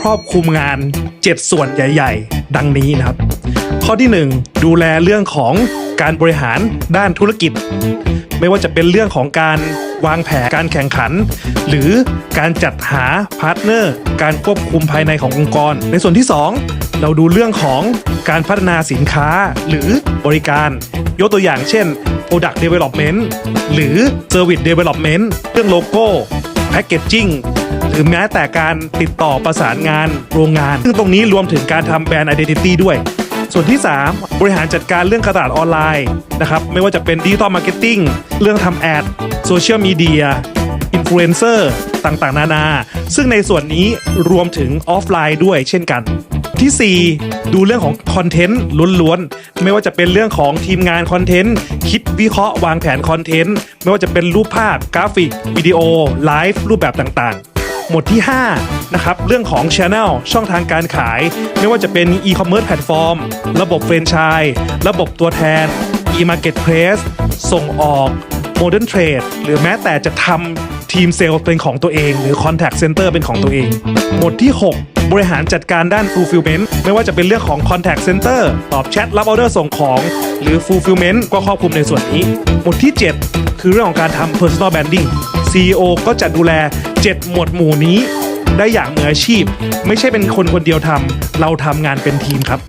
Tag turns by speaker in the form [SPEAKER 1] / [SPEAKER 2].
[SPEAKER 1] ครอบคลุมงาน 7 ส่วนใหญ่ ๆ ดังนี้นะครับ ข้อที่ 1 ดูแลเรื่องของการบริหารด้านธุรกิจ ไม่ว่าจะเป็นเรื่องของการวางแผนการแข่งขัน หรือการจัดหาพาร์ทเนอร์ การควบคุมภายในขององค์กร ในส่วนที่ 2 เราดูเรื่องของการพัฒนาสินค้าหรือบริการ ยกตัวอย่างเช่น Product Development หรือ Service Development เรื่องโลโก้ Packaging ห รือแม้แต่การติดต่อประสานงานโรงงาน ซึ่งตรงนี้รวมถึงการทำแบรนด์ Identity ด้วย ส่วนที่ 3 บริหารจัดการเรื่องกรตลาดออนไลน์นะครับไม่ว่าจะเป็นดิจิตอลมาร์เก็ตติ้งเรื่องทำแอดโซเชียลมีเดียอินฟลูเอนเซอร์ต่างๆ นานา ซึ่งในส่วนนี้รวมถึงออฟไลน์ด้วยเช่นกันที่ 4 ดูเรื่องของคอนเทนต์ล้วนๆ ไม่ว่าจะเป็นเรื่องของทีมงานคอนเทนต์คิดวิเคราะห์วางแผนคอนเทนต์ ไม่ว่าจะเป็นรูปภาพกราฟิก วิดีโอ ไลฟ์รูปแบบต่างๆ หมวดที่ 5 นะครับ เรื่องของ Channel ช่องทางการขาย ไม่ว่าจะเป็น e-commerce platform ระบบแฟรนไชส์ระบบตัวแทน e-marketplace ส่งออก Modern Trade หรือแม้แต่จะทำทีมเซลล์เป็นของตัวเอง หรือ Contact Center เป็นของตัวเอง หมวดที่ 6 บริหารจัดการด้าน Fulfillment ไม่ว่าจะเป็นเรื่องของ Contact Center ตอบแชทรับออเดอร์ส่งของ หรือ Fulfillment ก็ครอบคลุมในส่วนนี้ หมวดที่ 7 คือเรื่องของการทำ Personal Branding CEO ก็จะดูแล 7 หมวดหมู่นี้ ได้อย่างมืออาชีพ ไม่ใช่เป็นคนคนเดียวทำเราทำงานเป็นทีมครับ